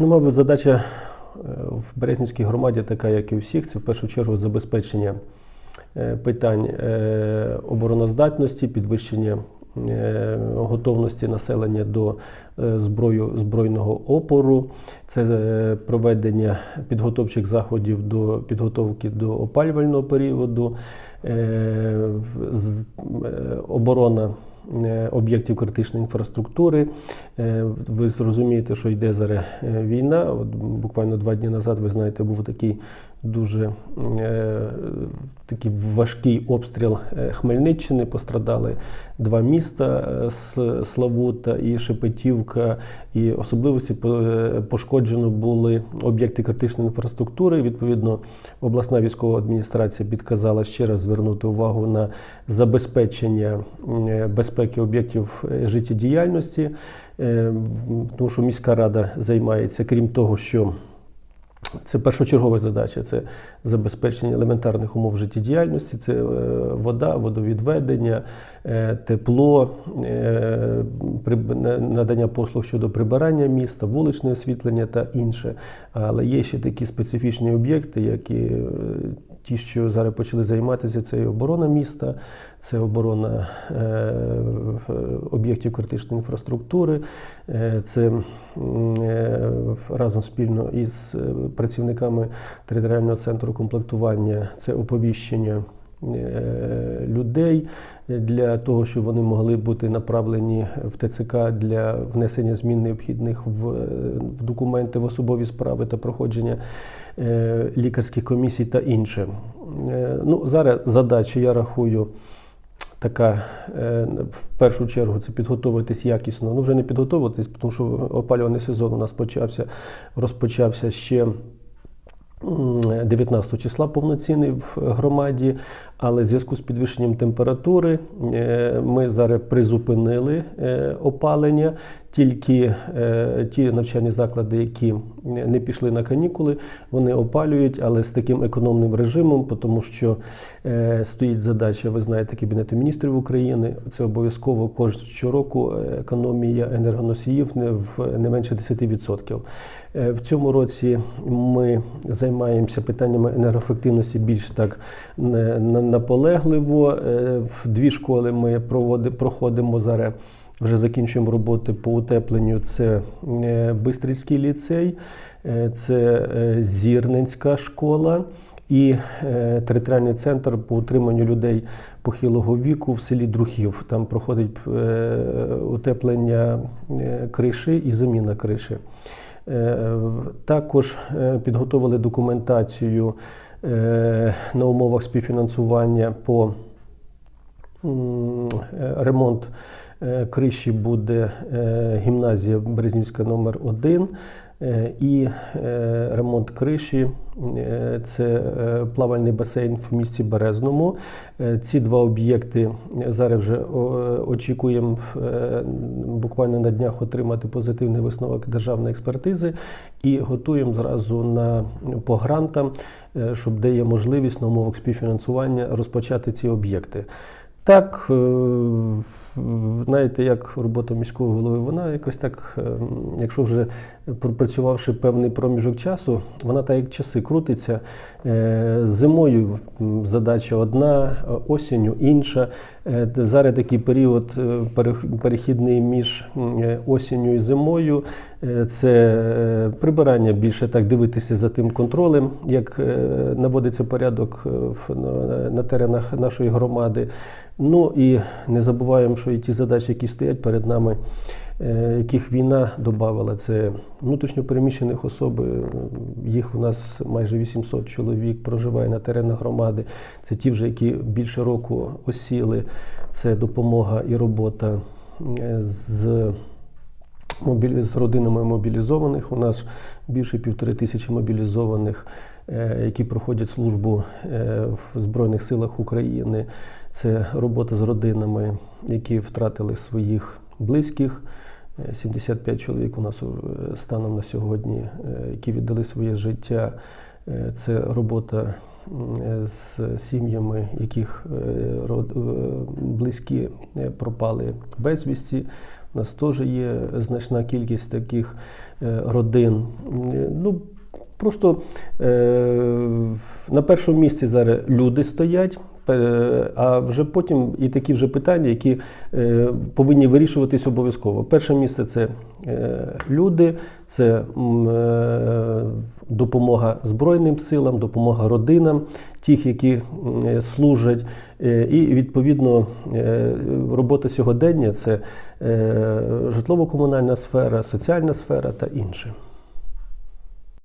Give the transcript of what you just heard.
Ну, мабуть, задача е, в Березнівській громаді така, як і у всіх, це в першу чергу забезпечення е, питань е, обороноздатності, підвищення готовності населення до зброю, збройного опору, це проведення підготовчих заходів до підготовки до опалювального періоду, оборона об'єктів критичної інфраструктури. Е, Ви зрозумієте, що йде зараз е, війна. От буквально два дні назад, ви знаєте, був такий дуже е, такий важкий обстріл е, Хмельниччини. Пострадали два міста е, Славута і Шепетівка. І особливості е, пошкоджено були об'єкти критичної інфраструктури. Відповідно, обласна військова адміністрація підказала ще раз звернути увагу на забезпечення е, безпеки об'єктів е, життєдіяльності, Е, тому що міська рада займається, крім того, що це першочергова задача це забезпечення елементарних умов життєдіяльності, це е, вода, водовідведення, тепло, надання послуг щодо прибирання міста, вуличне освітлення та інше. Але є ще такі специфічні об'єкти, які ті, що зараз почали займатися, це і оборона міста, це оборона е, об'єктів критичної інфраструктури, е, це е, разом спільно із е, працівниками територіального центру комплектування, це оповіщення. Е, Людей для того, щоб вони могли бути направлені в ТЦК для внесення змін необхідних в, е, в документи в особові справи та проходження е, лікарських комісій та інше. Ну, зараз задача, я рахую, така в першу чергу це підготуватись якісно. Ну, вже не підготуватись, тому що опалювальний сезон у нас почався, розпочався ще. М, 19 числа повноцінний в громаді, але в зв'язку з підвищенням температури е, ми зараз призупинили е, опалення. Тільки е, ті навчальні заклади, які не пішли на канікули, вони опалюють, але з таким економним режимом, тому що е, стоїть задача, ви знаєте, Кабінету міністрів України. Це обов'язково кожен щороку е, економія енергоносіїв не в не менше 10%. Е, В цьому році ми займаємося питаннями енергоефективності більш так наполегливо. В дві школи ми проходимо зараз. Вже закінчуємо роботи по утепленню. Це е, Бистрицький ліцей, е, це е, Зірненська школа і територіальний центр по утриманню людей похилого віку в селі Друхів. Там проходить утеплення криші і заміна криші. Також підготовили документацію на умовах співфінансування по ремонт е, криші буде е, гімназія Березнівська номер 1 е, і е, ремонт криші е, це е, плавальний басейн в місті Березному. Е, Ці два об'єкти зараз вже очікуємо е, буквально на днях отримати позитивний висновок державної експертизи і готуємо зразу на по грантам, е, щоб де є можливість на умовах співфінансування розпочати ці об'єкти. Так, е, знаєте, як робота міського голови, вона якось так, е, якщо вже пропрацювавши певний проміжок часу, вона так як часи крутиться. Е, Зимою задача одна, осінню інша. Зараз такий період перех- перехідний між осінню і зимою. Це прибирання більше так дивитися за тим контролем, як наводиться порядок на теренах нашої громади. Ну і не забуваємо, що і ті задачі, які стоять перед нами, е, яких війна додавала, це внутрішньо переміщених особ. е, Їх у нас майже 800 чоловік проживає на теренах громади. Це ті, вже які більше року осіли. Це допомога і робота е, з з родинами мобілізованих. У нас більше півтори тисячі мобілізованих, е, які проходять службу е, в Збройних силах України. Це робота з родинами, які втратили своїх близьких. Е, 75 чоловік у нас е, станом на сьогодні, е, які віддали своє життя. Е, Це робота з сім'ями, яких е, е, близькі е, пропали безвісті. У нас теж є значна кількість таких е, родин. Ну, просто е, на першому місці зараз люди стоять. Пе- А вже потім і такі вже питання, які е, повинні вирішуватись обов'язково. Перше місце це е, люди, це е, допомога Збройним силам, допомога родинам, тих, які е, служать, Е, і відповідно е, робота сьогодення це е, житлово-комунальна сфера, соціальна сфера та інше.